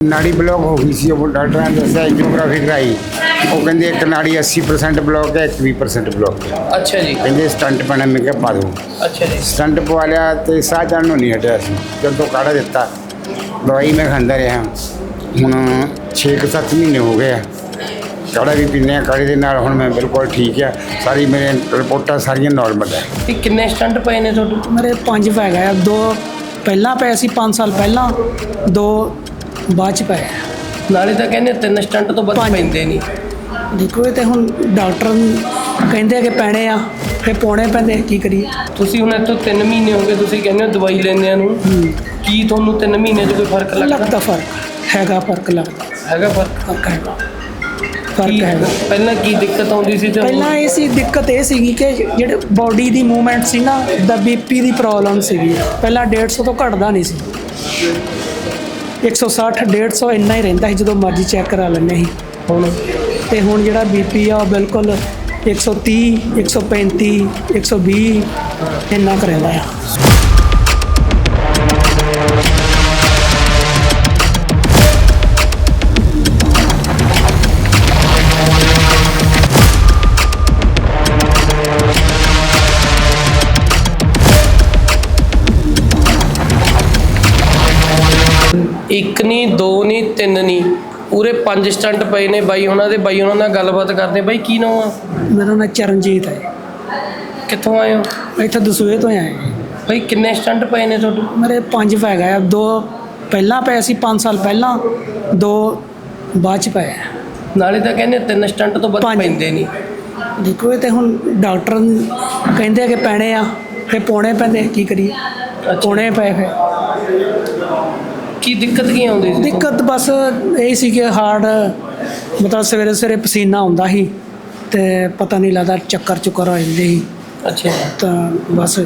ਨਾੜੀ ਬਲੌਕ ਹੋ ਗਈ ਸੀ ਉਹ ਡਾਕਟਰਾਂ ਨੇ ਦੱਸਿਆ ਐਂਜੀਓਗ੍ਰਾਫੀ ਕਰਾਈ। ਉਹ ਕਹਿੰਦੇ ਇੱਕ ਨਾੜੀ 80% ਬਲੌਕ ਹੈ ਇੱਕ 20% ਬਲੌਕ ਹੈ। ਅੱਛਾ ਜੀ। ਕਹਿੰਦੇ ਸਟੰਟ ਪੈਣਾ ਮੈਂ ਕਿਹਾ ਪਾ ਦੋ। ਅੱਛਾ ਜੀ। ਸਟੰਟ ਪਵਾ ਲਿਆ ਤੇ ਸਾਹ ਚੜ੍ਹਨ ਨੂੰ ਨਹੀਂ ਹਟਿਆ ਸੀ। ਜਦੋਂ ਕਾੜਾ ਦਿੱਤਾ ਦਵਾਈ ਮੈਂ ਖਾਂਦਾ ਰਿਹਾ। ਹੁਣ 6-7 ਮਹੀਨੇ ਹੋ ਗਏ ਆ। ਕਾੜਾ ਵੀ ਪੀਂਦੇ ਆ ਕਾੜੇ ਦੇ ਨਾਲ ਹੁਣ ਮੈਂ ਬਿਲਕੁਲ ਠੀਕ ਆ। ਸਾਰੀ ਮੇਰੇ ਰਿਪੋਰਟਾਂ ਸਾਰੀਆਂ ਨਾਰਮਲ ਹੈ ਇਹ ਕਿੰਨੇ ਸਟੰਟ ਪਏ ਨੇ ਤੁਹਾਡੇ? ਮੇਰੇ ਪੰਜ ਪੈ ਗਏ ਆ। ਦੋ ਪਹਿਲਾਂ ਪਏ ਸੀ 5 ਸਾਲ ਪਹਿਲਾਂ ਦੋ ਬਾਅਦ ਚ ਪਏ ਆ। ਨਾਲੇ ਤਾਂ ਕਹਿੰਦੇ ਤਿੰਨ ਸਟੰਟ ਤੋਂ ਵੱਧ। ਪੈਂਦੇ ਨਹੀਂ ਦੇਖੋ ਇਹ ਤੇ ਹੁਣ ਡਾਕਟਰ ਕਹਿੰਦੇ ਆ ਕਿ ਪੈਣੇ ਆ ਫਿਰ ਪਾਉਣੇ ਪੈਂਦੇ ਕੀ ਕਰੀਏ? ਤੁਸੀਂ ਹੁਣ ਇੱਥੋਂ 3 ਮਹੀਨੇ ਹੋ ਗਏ ਤੁਸੀਂ ਕਹਿੰਦੇ ਹੋ ਦਵਾਈ ਲੈਂਦਿਆਂ ਨੂੰ। ਕੀ ਤੁਹਾਨੂੰ 3 ਮਹੀਨੇ 'ਚ ਕੋਈ ਫ਼ਰਕ ਲੱਗਦਾ? ਲੱਗਦਾ ਫ਼ਰਕ। ਹੈਗਾ ਫ਼ਰਕ ਲੱਗਦਾ। ਹੈਗਾ ਫ਼ਰਕ? ਫ਼ਰਕ ਹੈਗਾ। ਫ਼ਰਕ ਹੈਗਾ। ਪਹਿਲਾਂ ਕੀ ਦਿੱਕਤ ਆਉਂਦੀ ਸੀ ਤੇ ਹੁਣ- ਪਹਿਲਾਂ ਇਹ ਸੀ ਦਿੱਕਤ ਇਹ ਸੀਗੀ ਕਿ ਜਿਹੜੇ ਬਾਡੀ ਦੀ ਮੂਵਮੈਂਟ ਸੀ ਨਾ ਦਾ ਬੀਪੀ ਦੀ ਪ੍ਰੋਬਲਮ ਸੀਗੀ। ਪਹਿਲਾਂ 150 ਤੋਂ ਘਟਦਾ ਨਹੀਂ ਸੀ। 160 150 ਇੰਨਾ ਹੀ ਰਹਿੰਦਾ ਸੀ ਜਦੋਂ ਮਰਜ਼ੀ ਚੈੱਕ ਕਰਾ ਲੈਂਦੇ ਸੀ। ਹੁਣ? ਤੇ ਹੁਣ ਜਿਹੜਾ ਬੀਪੀ ਆ ਉਹ ਬਿਲਕੁਲ 130 135 120 ਇੰਨਾ ਕੁ ਰਹਿੰਦਾ ਆ। ਇੱਕ ਨਹੀਂ ਦੋ ਨਹੀਂ ਤਿੰਨ। ਨਹੀਂ ਪੂਰੇ ਪੰਜ ਸਟੰਟ ਪਏ ਨੇ ਬਾਈ ਉਹਨਾਂ ਦੇ। ਬਾਈ ਉਹਨਾਂ ਨਾਲ ਗੱਲਬਾਤ ਕਰਦੇ। ਬਾਈ ਕੀ ਨਾਮ ਆ? ਮੇਰਾ ਨਾਮ ਚਰਨਜੀਤ ਹੈ। ਕਿੱਥੋਂ ਆਏ ਹੋ? ਇੱਥੇ ਦਸੂਏ ਤੋਂ ਆਏ ਬਾਈ ਕਿੰਨੇ ਸਟੰਟ ਪਏ ਨੇ ਤੁਹਾਡੇ? ਮੇਰੇ ਪੰਜ ਪੈ ਗਏ ਆ। ਦੋ ਪਹਿਲਾਂ ਪਏ ਸੀ 5 ਸਾਲ ਪਹਿਲਾਂ। ਦੋ ਬਾਅਦ ਚ ਪਏ। ਨਾਲੇ ਤਾਂ ਕਹਿੰਦੇ ਤਿੰਨ ਸਟੰਟ ਤੋਂ ਵੱਧ। ਪੈਂਦੇ ਨਹੀਂ। ਦੇਖੋ ਇਹ ਤੇ ਹੁਣ ਡਾਕਟਰ ਕਹਿੰਦੇ ਆ ਕਿ ਪੈਣੇ ਆ ਫਿਰ ਪਾਉਣੇ ਪੈਂਦੇ ਕੀ ਕਰੀਏ? ਪਾਉਣੇ ਪਏ ਫਿਰ। ਕੀ ਦਿੱਕਤ ਕੀ ਆਉਂਦੀ ਸੀ? ਦਿੱਕਤ ਬਸ ਇਹ ਸੀ ਕਿ ਹਾਰਡ ਮਤਲਬ ਸਵੇਰੇ ਸਵੇਰੇ ਪਸੀਨਾ ਆਉਂਦਾ ਸੀ ਤੇ ਪਤਾ ਨਹੀਂ ਲੱਗਦਾ ਚੱਕਰ ਚੁੱਕਰ ਆ ਜਾਂਦੇ ਸੀ। ਅੱਛਾ ਤਾਂ ਬਸ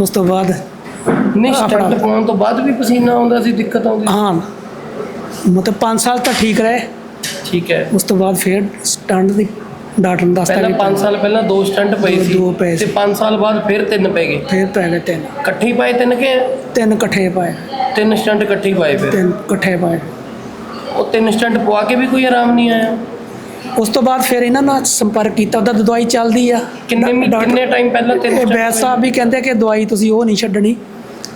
ਉਸ ਤੋਂ ਬਾਅਦ ਨਹੀਂ ਸਟੰਟ ਪਾਉਣ ਤੋਂ ਬਾਅਦ ਵੀ ਪਸੀਨਾ ਆਉਂਦਾ ਸੀ ਦਿੱਕਤ ਆਉਂਦੀ ਸੀ? ਹਾਂ ਮਤਲਬ 5 ਸਾਲ ਤਾਂ ਠੀਕ ਰਹੇ। ਠੀਕ ਹੈ। ਉਸ ਤੋਂ ਬਾਅਦ ਫਿਰ ਸਟੰਟ ਦੀ ਡਾਕਟਰ ਨੇ ਦੱਸਤਾ ਪਹਿਲਾਂ ਵੀ 5 ਸਾਲ ਪਹਿਲਾਂ ਦੋ ਸਟੰਟ ਪਏ ਸੀ ਦੋ ਪਏ ਤੇ ਸੀ। 5 ਸਾਲ ਬਾਅਦ ਫਿਰ ਤਿੰਨ ਪੈ ਗਏ। ਫਿਰ ਪੈ ਗਏ ਤਿੰਨ। ਇਕੱਠੇ ਹੀ ਪਾਏ ਤਿੰਨ ਕੇ? ਤਿੰਨ ਇਕੱਠੇ ਪਾਏ। ਤਿੰਨ ਸਟੰਟ ਇਕੱਠੇ ਹੀ ਪਾਏ ਫਿਰ। ਤਿੰਨ ਇਕੱਠੇ ਪਾਏ। ਉਹ ਤਿੰਨ ਸਟੰਟ ਪਵਾ ਕੇ ਵੀ ਕੋਈ ਆਰਾਮ ਨਹੀਂ ਆਇਆ। ਉਸ ਤੋਂ ਬਾਅਦ ਫਿਰ ਇਹਨਾਂ ਨਾਲ ਸੰਪਰਕ ਕੀਤਾ ਉਹਦਾ ਦਵਾਈ ਚੱਲਦੀ ਆ। ਕਿੰਨੇ ਮਹੀ- ਡਾਕਟਰ- ਕਿੰਨੇ ਟਾਈਮ ਪਹਿਲਾਂ ਤਿੰਨ ਇਹ stent ਵੈਦ ਸਾਹਿਬ ਵੀ ਕਹਿੰਦੇ ਕਿ ਦਵਾਈ ਤੁਸੀਂ ਉਹ ਨਹੀਂ ਛੱਡਣੀ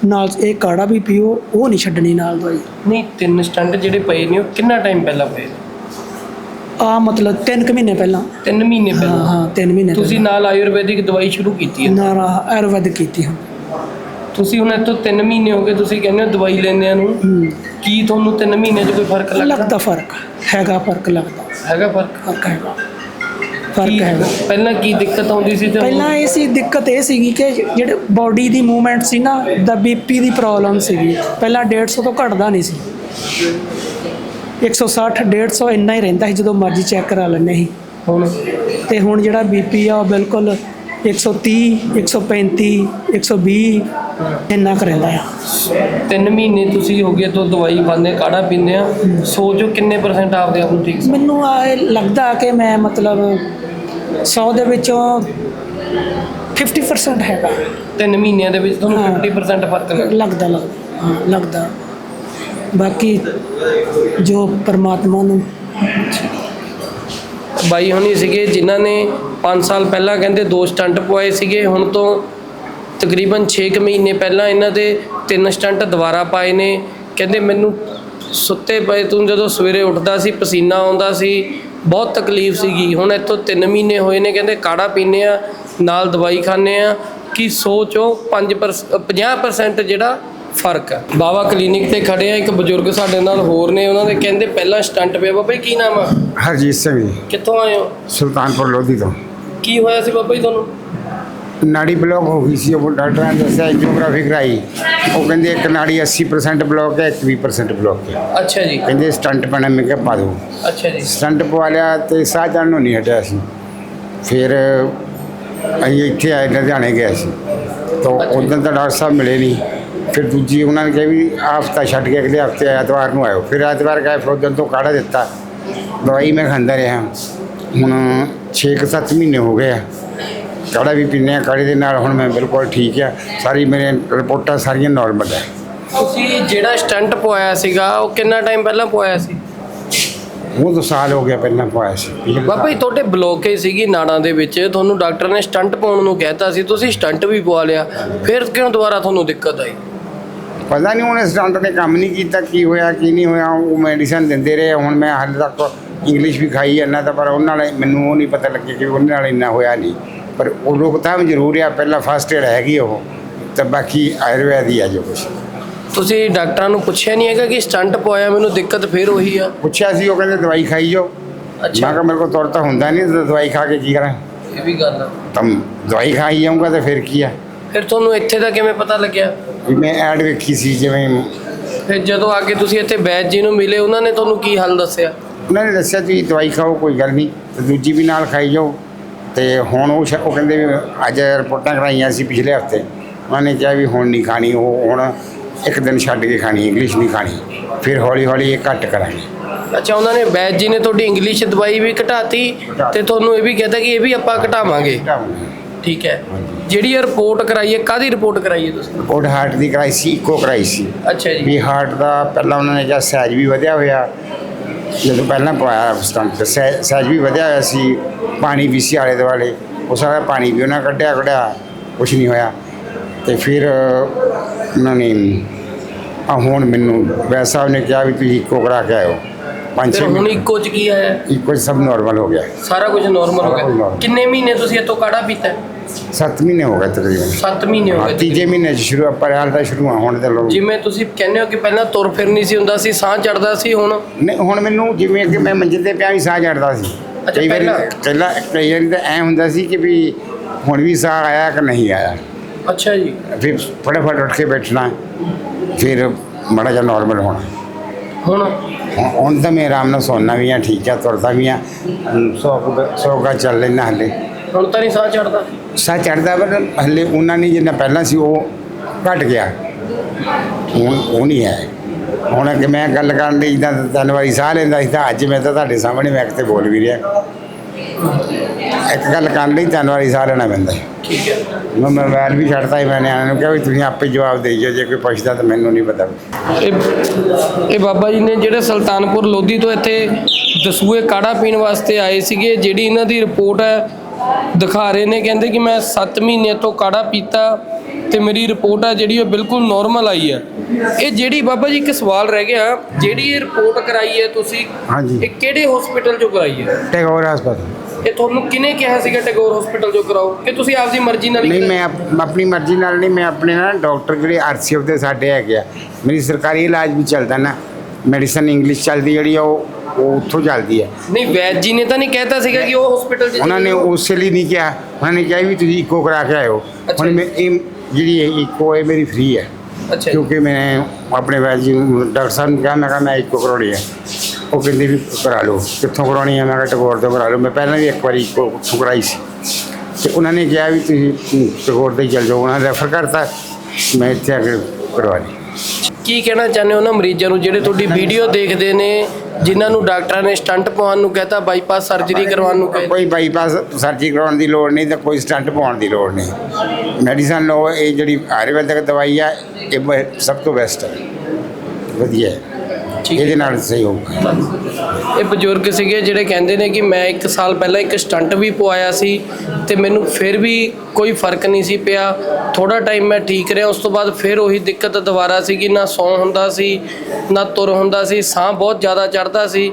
ਨਾਲ ਇਹ ਕਾੜਾ ਵੀ ਪੀਓ ਉਹ ਨਹੀਂ ਛੱਡਣੀ ਨਾਲ ਦਵਾਈ। ਨਹੀਂ ਤਿੰਨ ਸਟੰਟ ਜਿਹੜੇ ਪਏ ਨੇ ਉਹ ਕਿੰਨਾ ਟਾਈਮ ਪਹਿਲਾਂ ਪਏ? ਆ ਮਤਲਬ 3 ਕੁ ਮਹੀਨੇ ਪਹਿਲਾਂ। ਤਿੰਨ ਮਹੀਨੇ ਹਾਂ ਪਹਿਲਾਂ? ਹਾਂ 3 ਮਹੀਨੇ ਤੁਸੀਂ ਨਾਲ ਆਯੁਰਵੈਦਿਕ ਦਵਾਈ ਸ਼ੁਰੂ ਕੀਤੀ ਹੈ? ਨਾਰਾ ਆਯੁਰਵੈਦਿਕ ਕੀਤੀ ਹੁਣ। ਤੁਸੀਂ ਹੁਣ ਇੱਥੋਂ 3 ਮਹੀਨੇ ਹੋ ਗਏ ਤੁਸੀਂ ਕਹਿੰਦੇ ਹੋ ਦਵਾਈ ਲੈਂਦਿਆਂ ਨੂੰ। ਹੂੰ। ਕੀ ਤੁਹਾਨੂੰ 3 ਮਹੀਨੇ 'ਚ ਕੋਈ ਫ਼ਰਕ ਲੱਗਦਾ? ਲੱਗਦਾ ਫ਼ਰਕ। ਹੈਗਾ ਫ਼ਰਕ ਲੱਗਦਾ। ਹੈਗਾ ਫ਼ਰਕ? ਫ਼ਰਕ ਹੈਗਾ। ਫ਼ਰਕ ਕੀ ਹੈਗਾ। ਪਹਿਲਾਂ ਕੀ ਦਿੱਕਤ ਆਉਂਦੀ ਸੀ ਤੇ ਹੁਣ- ਪਹਿਲਾਂ ਇਹ ਸੀ ਦਿੱਕਤ ਇਹ ਸੀਗੀ ਕਿ ਜਿਹੜੇ ਬਾਡੀ ਦੀ ਮੂਵਮੈਂਟ ਸੀ ਨਾ ਦਾ ਬੀਪੀ ਦੀ ਪ੍ਰੋਬਲਮ ਸੀਗੀ। ਪਹਿਲਾਂ 150 ਤੋਂ ਘਟਦਾ ਨਹੀਂ ਸੀ। 160 150 ਇੰਨਾ ਹੀ ਰਹਿੰਦਾ ਸੀ ਜਦੋਂ ਮਰਜ਼ੀ ਚੈੱਕ ਕਰਾ ਲੈਂਦੇ ਸੀ। ਹੁਣ? ਤੇ ਹੁਣ ਜਿਹੜਾ ਬੀਪੀ ਆ ਉਹ ਬਿਲਕੁਲ 130 135 120 ਇੰਨਾ ਕੁ ਰਹਿੰਦਾ ਆ। 3 ਮਹੀਨੇ ਤੁਸੀਂ ਹੋ ਗਏ ਤੋਂ ਦਵਾਈ ਖਾਂਦੇ ਕਾੜਾ ਪੀਂਦੇ ਆ। ਸੋਚੋ ਕਿੰਨੇ ਪਰਸੈਂਟ ਆਪਦੇ ਆਪ ਨੂੰ ਠੀਕ ਸੀ? ਮੈਨੂੰ ਆ ਲੱਗਦਾ ਕਿ ਮੈਂ ਮਤਲਬ 100 ਦੇ ਵਿੱਚੋਂ 50% ਹੈਗਾ। 3 ਮਹੀਨਿਆਂ ਦੇ ਵਿੱਚ ਤੁਹਾਨੂੰ ਹਾਂ। 50% ਫ਼ਰਕ ਲੱਗ ਲੱਗਦਾ ਲੱਗਦਾ ਹਾਂ ਲੱਗਦਾ। ਬਾਕੀ ਜੋ ਪਰਮਾਤਮਾ ਨੂੰ ਬਾਈ ਹੋਣੀ ਸੀਗੇ, ਜਿਨ੍ਹਾਂ ਨੇ 5 ਸਾਲ ਪਹਿਲਾਂ ਕਹਿੰਦੇ ਦੋ ਸਟੰਟ ਪਵਾਏ ਸੀਗੇ, ਹੁਣ ਤੋਂ ਤਕਰੀਬਨ 6 ਮਹੀਨੇ ਪਹਿਲਾਂ ਇਹਨਾਂ ਦੇ ਤਿੰਨ ਸਟੰਟ ਦੁਬਾਰਾ ਪਾਏ ਨੇ। ਕਹਿੰਦੇ ਮੈਨੂੰ ਸੁੱਤੇ ਪਏ ਤੋਂ ਜਦੋਂ ਸਵੇਰੇ ਉੱਠਦਾ ਸੀ, ਪਸੀਨਾ ਆਉਂਦਾ ਸੀ, ਬਹੁਤ ਤਕਲੀਫ ਸੀਗੀ। ਹੁਣ ਇੱਥੋਂ 3 ਮਹੀਨੇ ਹੋਏ ਨੇ, ਕਹਿੰਦੇ ਕਾੜਾ ਪੀਂਦੇ ਆ, ਨਾਲ ਦਵਾਈ ਖਾਂਦੇ ਆ। ਕਿ ਸੋਚੋ 5 50% ਜਿਹੜਾ ਫ਼ਰਕ ਹੈ ਬਾਬਾ ਕਲੀਨਿਕ ਤੇ ਖੜੇ ਆ ਇੱਕ ਬਜ਼ੁਰਗ ਸਾਡੇ ਨਾਲ ਹੋਰ ਨੇ ਉਹਨਾਂ ਦੇ ਕਹਿੰਦੇ ਪਹਿਲਾਂ ਸਟੰਟ ਪਿਆ। ਬਾਬਾ ਜੀ ਕੀ ਨਾਮ ਆ? ਹਰਜੀਤ ਸਿੰਘ ਜੀ। ਕਿੱਥੋਂ ਆਏ ਹੋ? ਸੁਲਤਾਨਪੁਰ ਲੋਧੀ ਤੋਂ। ਕੀ ਹੋਇਆ ਸੀ ਬਾਬਾ ਜੀ ਤੁਹਾਨੂੰ? ਨਾੜੀ ਬਲੌਕ ਹੋ ਗਈ ਸੀ ਉਹ ਡਾਕਟਰਾਂ ਨੇ ਦੱਸਿਆ ਐਂਜੀਓਗ੍ਰਾਫੀ ਕਰਾਈ। ਉਹ ਕਹਿੰਦੇ ਇੱਕ ਨਾੜੀ 80% ਬਲੌਕ ਹੈ ਇੱਕ 20% ਬਲੌਕ ਹੈ। ਅੱਛਾ ਜੀ। ਕਹਿੰਦੇ ਸਟੰਟ ਪੈਣਾ ਮੈਂ ਕਿਹਾ ਪਾ ਦੋ ਅੱਛਾ ਜੀ। ਸਟੰਟ ਪਵਾ ਲਿਆ ਤੇ ਸਾਹ ਚੜ੍ਹਨ ਨੂੰ ਨਹੀਂ ਹਟਿਆ ਸੀ। ਫਿਰ ਅਸੀਂ ਇੱਥੇ ਆਏ ਲੁਧਿਆਣੇ ਗਏ ਸੀ ਤਾਂ ਉਦੋਂ ਤਾਂ ਡਾਕਟਰ ਸਾਹਿਬ ਮਿਲੇ ਨਹੀਂ। ਫਿਰ ਦੂਜੀ ਉਹਨਾਂ ਨੇ ਕਿਹਾ ਵੀ ਹਫ਼ਤਾ ਛੱਡ ਕੇ ਅਗਲੇ ਹਫ਼ਤੇ ਐਤਵਾਰ ਨੂੰ ਆਇਓ। ਫਿਰ ਐਤਵਾਰ ਗਏ ਫਿਰ ਉਦੋਂ ਤੋਂ ਕਾੜਾ ਦਿੱਤਾ। ਦਵਾਈ ਮੈਂ ਖਾਂਦਾ ਰਿਹਾ। ਹੁਣ 6-7 ਮਹੀਨੇ ਹੋ ਗਏ ਆ। ਕਾੜਾ ਵੀ ਪੀਂਦੇ ਆ ਕਾੜੇ ਦੇ ਨਾਲ ਹੁਣ ਮੈਂ ਬਿਲਕੁਲ ਠੀਕ ਆ। ਸਾਰੀ ਮੇਰੇ ਰਿਪੋਰਟਾਂ ਸਾਰੀਆਂ ਨਾਰਮਲ ਹੈ ਤੁਸੀਂ ਜਿਹੜਾ ਸਟੰਟ ਪਵਾਇਆ ਸੀਗਾ ਉਹ ਕਿੰਨਾ ਟਾਈਮ ਪਹਿਲਾਂ ਪਵਾਇਆ ਸੀ? ਉਹ ਤਾਂ ਸਾਲ ਹੋ ਗਿਆ ਪਹਿਲਾਂ ਪਾਇਆ ਸੀ। ਬਾਬਾ ਜੀ। ਤੁਹਾਡੇ ਬਲੋਕੇਜ ਸੀਗੀ ਨਾੜਾਂ ਦੇ ਵਿੱਚ। ਤੁਹਾਨੂੰ ਡਾਕਟਰ ਨੇ ਸਟੰਟ ਪਾਉਣ ਨੂੰ ਕਹਿਤਾ ਸੀ ਤੁਸੀਂ ਸਟੰਟ ਵੀ ਪਵਾ ਲਿਆ। ਫਿਰ ਕਿਉਂ ਦੁਬਾਰਾ ਤੁਹਾਨੂੰ ਦਿੱਕਤ ਆਈ? ਪਤਾ ਨਹੀਂ ਉਹਨੇ ਸਟੰਟ ਨੇ ਕੰਮ ਨਹੀਂ ਕੀਤਾ ਕੀ ਹੋਇਆ ਕੀ ਨਹੀਂ ਹੋਇਆ ਉਹ ਮੈਡੀਸਨ ਦਿੰਦੇ ਰਹੇ ਹੁਣ ਮੈਂ ਹਾਲੇ ਤੱਕ ਇੰਗਲਿਸ਼ ਵੀ ਖਾਈ ਜਾਂਦਾ ਤਾਂ ਪਰ ਉਹਨਾਂ ਨਾਲ ਮੈਨੂੰ ਉਹ ਨਹੀਂ ਪਤਾ ਲੱਗਿਆ ਕਿ ਉਹਦੇ ਨਾਲ ਇੰਨਾ ਹੋਇਆ ਨਹੀਂ। ਪਰ ਉਹ ਰੋਕਥਾਮ ਜ਼ਰੂਰ ਆ ਪਹਿਲਾਂ ਫਸਟ ਏਡ ਹੈਗੀ ਉਹ ਤੇ ਬਾਕੀ ਆਯੁਰਵੈਦ ਹੀ ਆ ਜੋ ਕੁਛ। ਤੁਸੀਂ ਡਾਕਟਰਾਂ ਨੂੰ ਪੁੱਛਿਆ ਨਹੀਂ ਹੈਗਾ ਕਿ ਸਟੰਟ ਪਵਾਇਆ ਮੈਨੂੰ ਦਿੱਕਤ ਫਿਰ ਉਹੀ ਆ? ਪੁੱਛਿਆ ਸੀ ਉਹ ਕਹਿੰਦੇ ਦਵਾਈ ਖਾਈ ਜਾਓ। ਮੈਂ ਕਿਹਾ ਮੇਰੇ ਕੋਲ ਤੁਰ ਤਾਂ ਹੁੰਦਾ ਨਹੀਂ ਤਾਂ ਦਵਾਈ ਖਾ ਕੇ ਕੀ ਕਰਾਂ? ਇਹ ਵੀ ਗੱਲ ਆ। ਤਾਂ ਦਵਾਈ ਖਾਈ ਜਾਊਂਗਾ ਤਾਂ ਫਿਰ ਕੀ ਆ? ਫਿਰ ਤੁਹਾਨੂੰ ਇੱਥੇ ਦਾ ਕਿਵੇਂ ਪਤਾ ਲੱਗਿਆ? ਵੀ ਮੈਂ ਐਡ ਵੇਖੀ ਸੀ ਜਿਵੇਂ ਫਿਰ ਜਦੋਂ ਆ ਕੇ ਤੁਸੀਂ ਇੱਥੇ ਬੈਜ ਜੀ ਨੂੰ ਮਿਲੇ ਉਹਨਾਂ ਨੇ ਤੁਹਾਨੂੰ ਕੀ ਹੱਲ ਦੱਸਿਆ? ਉਹਨਾਂ ਨੇ ਦੱਸਿਆ ਤੁਸੀਂ ਦਵਾਈ ਖਾਓ ਕੋਈ ਗੱਲ ਨਹੀਂ। ਤੇ ਦੂਜੀ ਵੀ ਨਾਲ ਖਾਈ ਜਾਓ। ਤੇ ਹੁਣ ਉਹ ਸ਼- ਉਹ ਕਹਿੰਦੇ ਵੀ ਅੱਜ ਰਿਪੋਰਟਾਂ ਕਰਾਈਆਂ ਸੀ ਪਿਛਲੇ ਹਫ਼ਤੇ। ਉਹਨਾਂ ਨੇ ਕਿਹਾ ਵੀ ਹੁਣ ਨਹੀਂ ਖਾਣੀ ਉਹ ਹੁਣ ਇੱਕ ਦਿਨ ਛੱਡ ਕੇ ਖਾਣੀ ਇੰਗਲਿਸ਼ ਨਹੀਂ ਖਾਣੀ। ਫਿਰ ਹੌਲੀ ਹੌਲੀ ਇਹ ਘੱਟ ਕਰਾਂਗੇ। ਅੱਛਾ ਉਹਨਾਂ ਨੇ ਬੈਜ ਜੀ ਨੇ ਤੁਹਾਡੀ ਇੰਗਲਿਸ਼ ਦਵਾਈ ਵੀ ਘਟਾਤੀ ਤੇ ਤੁਹਾਨੂੰ ਇਹ ਵੀ ਕਹਿਤਾ ਕਿ ਇਹ ਵੀ ਆਪਾਂ ਘਟਾਵਾਂਗੇ। ਠੀਕ ਹੈ। ਜਿਹੜੀ ਇਹ ਰਿਪੋਰਟ ਕਰਾਈ ਹੈ ਕਾਦੀ ਰਿਪੋਰਟ ਕਰਾਈ ਹੈ ਤੁਸੀਂ? ਰਿਪੋਰਟ ਹਾਰਟ ਦੀ ਕਰਾਈ ਸੀ ਇੱਕੋ ਕਰਾਈ ਸੀ। ਅੱਛਾ ਜੀ। ਵੀ ਹਾਰਟ ਦਾ ਪਹਿਲਾਂ ਉਹਨਾਂ ਨੇ ਕਿਹਾ ਸਹਿਜ ਵੀ ਵਧਿਆ ਹੋਇਆ। ਜਦੋਂ ਪਹਿਲਾਂ ਪਾਇਆ ਸਟੰਟ ਸਹਿਜ ਵੀ ਵਧਿਆ ਹੋਇਆ ਸੀ ਪਾਣੀ ਵੀ ਸੀ ਆਲੇ ਦੁਆਲੇ। ਉਹ ਸਾਰਾ ਪਾਣੀ ਵੀ ਉਹਨਾਂ ਕੱਢਿਆ ਕੱਢਿਆ ਕੁਛ ਨਹੀਂ ਹੋਇਆ। ਤੇ ਫਿਰ ਉਹਨਾਂ ਨੇ ਆ ਹੁਣ ਮੈਨੂੰ ਵੈਦ ਸਾਹਿਬ ਨੇ ਕਿਹਾ ਵੀ ਤੁਸੀਂ ਇੱਕੋ ਕਰਾ ਕੇ ਆਇਓ। ਪੰਜ ਛੇ ਹੁਣ ਇੱਕੋ ਚ ਕੀ ਹੈ ਇੱਕੋ ਸਭ ਨਾਰਮਲ ਹੋ ਗਿਆ। ਸਾਰਾ ਕੁਝ ਨਾਰਮਲ ਹੋ ਕੁਝ ਗਿਆ। ਕਿੰਨੇ ਮਹੀਨੇ ਤੁਸੀਂ ਇੱਥੋਂ ਕਾੜਾ ਪੀਤਾ? 7 ਮਹੀਨੇ ਹੋ ਗਏ ਤਕਰੀਬਨ। 7 ਮਹੀਨੇ ਹੋ ਗਏ ਤੀਜੇ ਮਹੀਨੇ 'ਚ ਸ਼ੁਰੂ ਪਰ ਹਾਲ ਤਾਂ ਸ਼ੁਰੂ ਹੁਣ ਤਾਂ ਲੋਕ ਜਿਵੇਂ ਤੁਸੀਂ ਕਹਿੰਦੇ ਹੋ ਕਿ ਪਹਿਲਾਂ ਤੁਰ ਫਿਰ ਨਹੀਂ ਸੀ ਹੁੰਦਾ ਸੀ ਸਾਹ ਚੜਦਾ ਸੀ ਹੁਣ? ਨਹੀਂ ਹੁਣ ਮੈਨੂੰ ਜਿਵੇਂ ਕਿ ਮੈਂ ਮੰਜੇ ਤੇ ਪਿਆ ਵੀ ਸਾਹ ਚੜਦਾ ਸੀ। ਕਈ ਵਾਰੀ ਪਹਿਲਾਂ? ਕਈ ਵਾਰੀ ਤਾਂ ਐ ਹੁੰਦਾ ਸੀ ਕਿ ਵੀ ਹੁਣ ਵੀ ਸਾਹ ਆਇਆ ਕਿ ਨਹੀਂ ਆਇਆ। ਅੱਛਾ ਜੀ। ਫਿਰ ਫਟਾਫਟ ਉੱਠ ਕੇ ਬੈਠਣਾ ਫਿਰ ਬੜਾ ਜਿਹਾ ਨਾਰਮਲ ਹੋਣਾ। ਹੁਣ? ਹੁਣ- ਤਾਂ ਮੈਂ ਆਰਾਮ ਨਾਲ ਸੌਣਾ ਵੀ ਆ ਠੀਕ ਆ ਤੁਰਦਾ ਵੀ ਆ ਸੌ ਕੁ- ਸੌ ਗਾ ਚੱਲ ਲੈਣਾ ਹਲੇ। ਹੁਣ ਤਾਂ ਨਹੀਂ ਸਾਹ ਚੜਦਾ ਸਾਹ ਚੜਦਾ ਪਰ ਹਲੇ ਉਹਨਾਂ ਨਹੀਂ ਜਿੰਨਾ ਪਹਿਲਾਂ ਸੀ ਉਹ ਘਟ ਗਿਆ। ਹੁਣ ਉਹ ਨਹੀਂ ਹੈ। ਹੁਣ ਕਿ ਮੈਂ ਗੱਲ ਕਰਨ ਦੀ ਜਿੱਦਾਂ ਤਿੰਨ ਵਾਰੀ ਸਾਹ ਲੈਂਦਾ ਸੀ ਤਾਂ ਅੱਜ ਮੈਂ ਤਾਂ ਤੁਹਾਡੇ ਸਾਹਮਣੇ ਮੈਂ ਕਿਤੇ ਬੋਲ ਵੀ ਰਿਹਾ। ਇੱਕ ਗੱਲ ਕਰਨ ਲਈ ਤਿੰਨ ਵਾਰੀ ਸਾਹ ਲੈਣਾ ਪੈਂਦਾ ਠੀਕ ਹੈ। ਮੈਂ ਮੋਬਾਈਲ ਵੀ ਛੱਡਤਾ ਹੀ ਮੈਂ ਨਿਆਣਿਆਂ ਨੂੰ ਕਿਹਾ ਵੀ ਤੁਸੀਂ ਆਪੇ ਜਵਾਬ ਦੇਈ ਜਾਓ ਜੇ ਕੋਈ ਪੁੱਛਦਾ ਤਾਂ ਮੈਨੂੰ ਨਹੀਂ ਪਤਾ। ਇਹ ਇਹ ਬਾਬਾ ਜੀ ਨੇ ਜਿਹੜੇ ਸੁਲਤਾਨਪੁਰ ਲੋਧੀ ਤੋਂ ਇੱਥੇ ਦਸੂਏ ਕਾੜਾ ਪੀਣ ਵਾਸਤੇ ਆਏ ਸੀਗੇ ਜਿਹੜੀ ਇਹਨਾਂ ਦੀ ਰਿਪੋਰਟ ਹੈ ਦਿਖਾ ਰਹੇ ਨੇ ਕਹਿੰਦੇ ਕਿ ਮੈਂ 7 ਮਹੀਨੇ ਤੋਂ ਕਾੜਾ ਪੀਤਾ ਤੇ ਮੇਰੀ ਰਿਪੋਰਟ ਹੈ ਜਿਹੜੀ ਉਹ ਬਿਲਕੁਲ ਨਾਰਮਲ ਆਈ ਹੈ ਇਹ ਜਿਹੜੀ ਬਾਬਾ ਜੀ ਇੱਕ ਸਵਾਲ ਰਹਿ ਗਿਆ ਜਿਹੜੀ ਇਹ ਰਿਪੋਰਟ ਕਰਾਈ ਹੈ ਤੁਸੀਂ ਹਾਂਜੀ। ਇਹ ਕਿਹੜੇ ਹਸਪੀਟਲ ਚੋਂ ਕਰਾਈ ਹੈ? ਟੈਗੋਰ ਹਸਪਤਾਲ। ਇਹ ਤੁਹਾਨੂੰ ਕਿਹਨੇ ਕਿਹਾ ਸੀਗਾ ਟੈਗੋਰ ਹਸਪੀਟਲ ਚੋਂ ਕਰਾਓ? ਕਿ ਤੁਸੀਂ ਆਪਦੀ ਮਰਜ਼ੀ ਨਾਲ ਨਹੀਂ? ਮੈਂ ਆਪ- ਆਪਣੀ ਮਰਜ਼ੀ ਨਾਲ ਨਹੀਂ ਮੈਂ ਆਪਣੇ ਨਾ ਡਾਕਟਰ ਜਿਹੜੇ ਆਰਸੀਐਫ ਦੇ ਸਾਡੇ ਹੈਗੇ ਆ। ਮੇਰੀ ਸਰਕਾਰੀ ਇਲਾਜ ਵੀ ਚੱਲਦਾ ਨਾ। ਮੈਡੀਸਨ ਇੰਗਲਿਸ਼ ਚੱਲਦੀ ਜਿਹੜੀ ਆ ਉਹ ਉਹ ਉੱਥੋਂ ਚੱਲਦੀ ਹੈ। ਨਹੀਂ ਵੈਦ ਜੀ ਨੇ ਤਾਂ ਨਹੀਂ ਕਹਿਤਾ ਸੀਗਾ ਕਿ ਉਹ ਹਸਪੀਟਲ 'ਚ ਉਹਨਾਂ ਨੇ ਉਸੇ ਲਈ ਨਹੀਂ ਕਿਹਾ। ਉਹਨਾਂ ਨੇ ਕਿਹਾ ਵੀ ਤੁਸੀਂ ਇੱਕੋ ਕਰਾ ਕੇ ਆਇਓ। ਹੁਣ ਜੀ। ਮੈਂ ਇਹ ਜਿਹੜੀ ਇਹ ਇੱਕੋ ਹੈ ਮੇਰੀ ਫ੍ਰੀ ਹੈ। ਅੱਛਾ ਜੀ। ਕਿਉਂਕਿ ਮੈਂ ਆਪਣੇ ਵੈਦ ਜੀ ਨੂੰ ਡਾਕਟਰ ਸਾਹਿਬ ਨੂੰ ਕਿਹਾ ਮੈਂ ਕਿਹਾ ਮੈਂ ਇੱਕੋ ਕਰਾਉਣੀ ਹੈ। ਉਹ ਕਹਿੰਦੇ ਵੀ ਕਰਾ ਲਓ। ਕਿੱਥੋਂ ਕਰਾਉਣੀ ਹੈ? ਮੈਂ ਕਿਹਾ ਟਗੋਰ ਤੋਂ ਕਰਾ ਲਓ। ਮੈਂ ਪਹਿਲਾਂ ਵੀ ਇੱਕ ਵਾਰੀ ਇੱਕੋ ਕਰਾਈ ਸੀ। ਤੇ ਉਹਨਾਂ ਨੇ ਕਿਹਾ ਵੀ ਤੁਸੀਂ ਟਗੋਰ ਤੇ ਹੀ ਚੱਲ ਜਾਓ। ਉਹਨਾਂ ਰੈਫਰ ਕਰਤਾ। ਮੈਂ ਇੱਥੇ ਆ ਕੇ ਕਰਵਾ ਲਈ। ਕੀ ਕਹਿਣਾ ਚਾਹੁੰਦੇ ਹੋ ਉਹਨਾਂ ਮਰੀਜ਼ਾਂ ਨੂੰ ਜਿਹੜੇ ਤੁਹਾਡੀ ਵੀਡੀਓ ਦੇਖਦੇ ਨੇ? ਜਿਨ੍ਹਾਂ ਨੂੰ ਡਾਕਟਰਾਂ ਨੇ ਸਟੰਟ ਪਵਾਉਣ ਨੂੰ ਕਹਿਤਾ, ਬਾਈਪਾਸ ਸਰਜਰੀ ਕਰਵਾਉਣ ਨੂੰ ਕਹੇ ਕੋਈ ਬਾਈਪਾਸ ਸਰਜਰੀ ਕਰਾਉਣ ਦੀ ਲੋੜ ਨਹੀਂ ਤੇ ਕੋਈ ਸਟੰਟ ਪਾਉਣ ਦੀ ਲੋੜ ਨਹੀਂ। ਮੈਡੀਸਨ ਲਓ, ਇਹ ਜਿਹੜੀ ਆਯੁਰਵੈਦਿਕ ਦਵਾਈ ਆ, ਇਹ ਬ- ਸਭ ਤੋਂ ਬੈਸਟ ਹੈ ਵਧੀਆ ਹੈ। ਇਹਦੇ ਨਾਲ ਸਹੀ ਹੋਊਗਾ ਇਹ ਬਜ਼ੁਰਗ ਸੀਗੇ ਜਿਹੜੇ ਕਹਿੰਦੇ ਨੇ ਕਿ ਮੈਂ 1 ਸਾਲ ਪਹਿਲਾਂ ਇੱਕ ਸਟੰਟ ਵੀ ਪਵਾਇਆ ਸੀ ਤੇ ਮੈਨੂੰ ਫਿਰ ਵੀ ਕੋਈ ਫ਼ਰਕ ਨਹੀਂ ਸੀ ਪਿਆ। ਥੋੜਾ ਟਾਈਮ ਮੈਂ ਠੀਕ ਰਿਹਾ ਉਸ ਤੋਂ ਬਾਅਦ ਫਿਰ ਉਹੀ ਦਿੱਕਤ ਦੁਬਾਰਾ ਸੀਗੀ ਨਾ ਸੌਂ ਹੁੰਦਾ ਸੀ ਨਾ ਤੁਰ ਹੁੰਦਾ ਸੀ ਸਾਹ ਬਹੁਤ ਜ਼ਿਆਦਾ ਚੜਦਾ ਸੀ।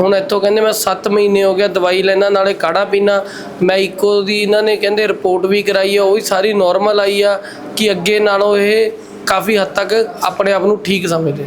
ਹੁਣ ਇੱਥੋਂ ਕਹਿੰਦੇ ਮੈਂ 7 ਮਹੀਨੇ ਹੋ ਗਿਆ ਦਵਾਈ ਲੈਣਾ ਨਾਲੇ ਕਾੜਾ ਪੀਣਾ। ਮੈਂ ਇੱਕੋ ਦੀ ਇਹਨਾਂ ਨੇ ਕਹਿੰਦੇ ਰਿਪੋਰਟ ਵੀ ਕਰਾਈ ਆ ਉਹ ਵੀ ਸਾਰੀ ਨਾਰਮਲ ਆਈ ਆ ਕਿ ਅੱਗੇ ਨਾਲੋਂ ਇਹ ਕਾਫੀ ਹੱਦ ਤੱਕ ਆਪਣੇ ਆਪ ਨੂੰ ਠੀਕ ਸਮਝਦੇ।